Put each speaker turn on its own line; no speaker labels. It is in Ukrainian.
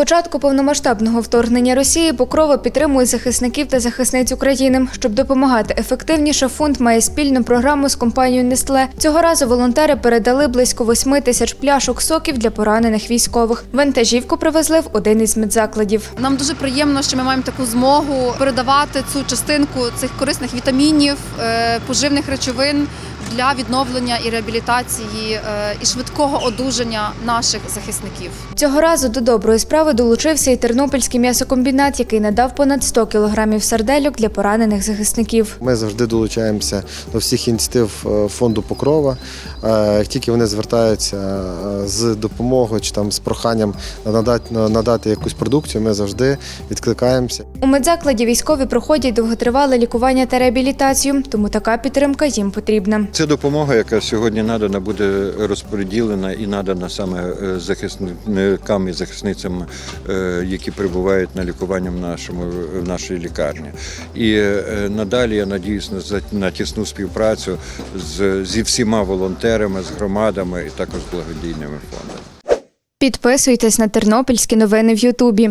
початку повномасштабного вторгнення Росії Покрова підтримує захисників та захисниць України. Щоб допомагати ефективніше, фонд має спільну програму з компанією Нестле. Цього разу волонтери передали близько 8 тисяч пляшок соків для поранених військових. Вантажівку привезли в один із медзакладів.
Нам дуже приємно, що ми маємо таку змогу передавати цю частинку цих корисних вітамінів, е, поживних речовин для відновлення і реабілітації е, і швидкого одужання наших захисників.
Цього разу до доброї справи долучився і тернопільський м'ясокомбінат, який надав понад 100 кілограмів сардельок для поранених захисників.
Ми завжди долучаємося до всіх ініціатив е, фонду Покрова. Е, Як тільки вони звертаються з допомогою чи там з проханням надати, надати якусь продукцію, ми завжди відкликаємося.
У медзакладі військові проходять довготривале лікування та реабілітацію, тому така підтримка їм потрібна.
Це допомога, яка сьогодні надана, буде розподілена і надана саме е, захисникам і захисницям, е, які перебувають на лікуванні в нашому в нашій лікарні. І е, надалі я надіюсь на на тісну співпрацю з зі всіма волонтерами, з громадами і також з благодійними фондами.
Підписуйтесь на тернопільські новини в Ютубі.